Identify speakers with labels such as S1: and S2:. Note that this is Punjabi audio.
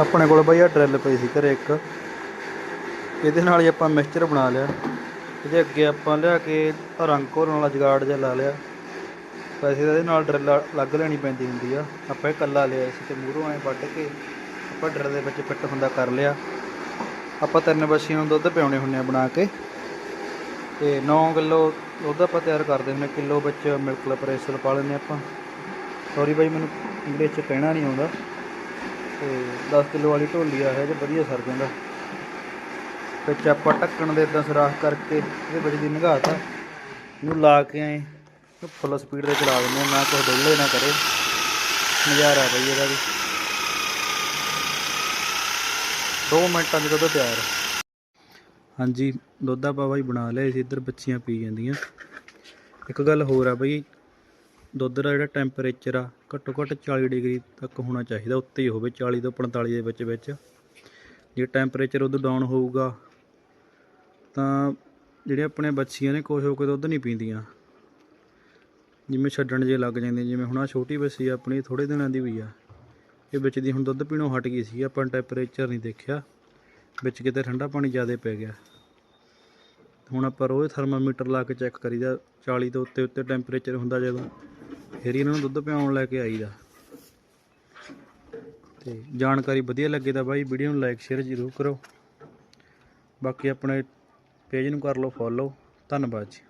S1: ਆਪਣੇ ਕੋਲ ਬਈ ਆ ਡਰਿੱਲ ਪਈ ਸੀ ਘਰੇ ਇੱਕ। ਇਹਦੇ ਨਾਲ ਹੀ ਆਪਾਂ ਮਿਕਸਚਰ ਬਣਾ ਲਿਆ। ਇਹਦੇ ਅੱਗੇ ਆਪਾਂ ਲਿਆ ਕੇ ਰੰਗ ਘੋਲਣ ਵਾਲਾ ਜਗਾੜ ਜਿਹਾ ਲਾ ਲਿਆ। ਵੈਸੇ ਤਾਂ ਇਹਦੇ ਨਾਲ ਡਰਿੱਲ ਲੱਗ ਲੈਣੀ ਪੈਂਦੀ ਹੁੰਦੀ ਆ। ਆਪਾਂ ਇਹ ਕੱਲਾ ਲਿਆ ਸੀ ਤੇ ਮੂਹਰੋਂ ਐ ਵੱਢ ਕੇ ਆਪਾਂ ਡਰਿੱਲ ਦੇ ਵਿੱਚ ਫਿੱਟ ਹੁੰਦਾ ਕਰ ਲਿਆ। ਆਪਾਂ ਤਿੰਨ ਬੱਛੀਆਂ ਨੂੰ ਦੁੱਧ ਪਿਆਉਣੇ ਹੁੰਨੇ ਆ ਬਣਾ ਕੇ। ਤੇ 9 ਕਿਲੋ ਦੁੱਧ ਆਪਾਂ ਤਿਆਰ ਕਰਦੇ ਹੁੰਨੇ ਕਿਲੋ ਵਿੱਚ ਮਿਲਕ ਪ੍ਰੈਸ਼ਰ ਪਾ ਲੈਂਦੇ ਆਪਾਂ। ਸੌਰੀ ਬਾਈ, ਮੈਨੂੰ ਇੰਗਲਿਸ਼ ਚ ਕਹਿਣਾ ਨਹੀਂ ਆਉਂਦਾ। ਤੇ 10 ਕਿਲੋ ਵਾਲੀ ਢੋਲੀ ਆ ਇਹ ਜੇ ਵਧੀਆ ਸਰ ਜਾਂਦਾ। ਵਿੱਚ ਆਪਾਂ ਢੱਕਣ ਦੇ ਇਦਾਂ ਸੁਰਾਖ ਕਰਕੇ, ਇਹਦੇ ਵਿੱਚ ਦੀ ਨਿਗਾਹਤਾ ਇਹਨੂੰ ਲਾ ਕੇ ਆਏ ਫੁੱਲ ਸਪੀਡ ਤੇ ਚਲਾ ਦਿੰਦੇ ਆ, ਨਾ ਕੋਈ ਡੁੱਲੇ ਨਾ ਕਰੇ। ਨਜ਼ਾਰਾ ਬਈ ਇਹਦਾ ਵੀ। 2 ਮਿੰਟਾਂ 'ਚ ਦੁੱਧ ਤਿਆਰ। ਹਾਂਜੀ, ਦੁੱਧ ਆਪਾਂ ਬਾਈ ਬਣਾ ਲਿਆ ਸੀ, ਇੱਧਰ ਬੱਚੀਆਂ ਪੀ ਜਾਂਦੀਆਂ। ਇੱਕ ਗੱਲ ਹੋਰ ਆ ਬਈ ਦੁੱਧ ਦਾ ਜਿਹੜਾ ਟੈਂਪਰੇਚਰ ਆ ਘੱਟੋ ਘੱਟ 40 ਡਿਗਰੀ ਤੱਕ ਹੋਣਾ ਚਾਹੀਦਾ, ਉੱਤੇ ਹੀ ਹੋਵੇ 40 ਤੋਂ 45 ਦੇ ਵਿੱਚ ਵਿੱਚ। ਜੇ ਟੈਂਪਰੇਚਰ ਉਦੋਂ ਡਾਊਨ ਹੋਊਗਾ, ਤਾਂ ਜਿਹੜੇ ਆਪਣੇ ਬੱਚੀਆਂ ਨੇ ਖੁਸ਼ ਹੋ ਕੇ ਦੁੱਧ ਨਹੀਂ ਪੀਂਦੀਆਂ। ਜਿਵੇਂ ਛੱਡਣ ਜੇ ਲੱਗ ਜਾਂਦੇ, ਜਿਵੇਂ ਹੁਣ ਆ ਛੋਟੀ ਬੱਸੀ ਆ, ਆਪਣੀ ਥੋੜੇ ਦਿਨਾਂ ਦੀ ਹੋਈ ਆ। ਇਹ ਵਿੱਚ ਦੀ ਹੁਣ ਦੁੱਧ ਪੀਣੋਂ ਹਟ ਗਈ ਸੀ, ਆਪਾਂ ਟੈਂਪਰੇਚਰ ਨਹੀਂ ਦੇਖਿਆ। ਵਿੱਚ ਕਿਤੇ ਠੰਡਾ ਪਾਣੀ ਜ਼ਿਆਦਾ ਪੈ ਗਿਆ। ਹੁਣ ਆਪਾਂ ਰੋਜ਼ ਥਰਮਾਮੀਟਰ ਲਾ ਕੇ ਚੈੱਕ ਕਰੀਦਾ 40 ਤੋਂ ਉੱਤੇ ਉੱਤੇ ਟੈਂਪਰੇਚਰ ਹੁੰਦਾ ਜਦੋਂ। ਫਿਰ ਹੀ ਇਹਨਾਂ ਨੂੰ ਦੁੱਧ ਪਿਆਉਣ ਲੈ ਕੇ ਆਈਦਾ। ਤੇ ਜਾਣਕਾਰੀ ਵਧੀਆ ਲੱਗੇ ਤਾਂ ਬਾਈ ਵੀਡੀਓ ਨੂੰ ਲਾਈਕ ਸ਼ੇਅਰ ਜ਼ਰੂਰ ਕਰੋ। ਬਾਕੀ ਆਪਣੇ ਪੇਜ ਨੂੰ ਕਰ ਲਓ ਫੋਲੋ ਧੰਨਵਾਦ ਜੀ।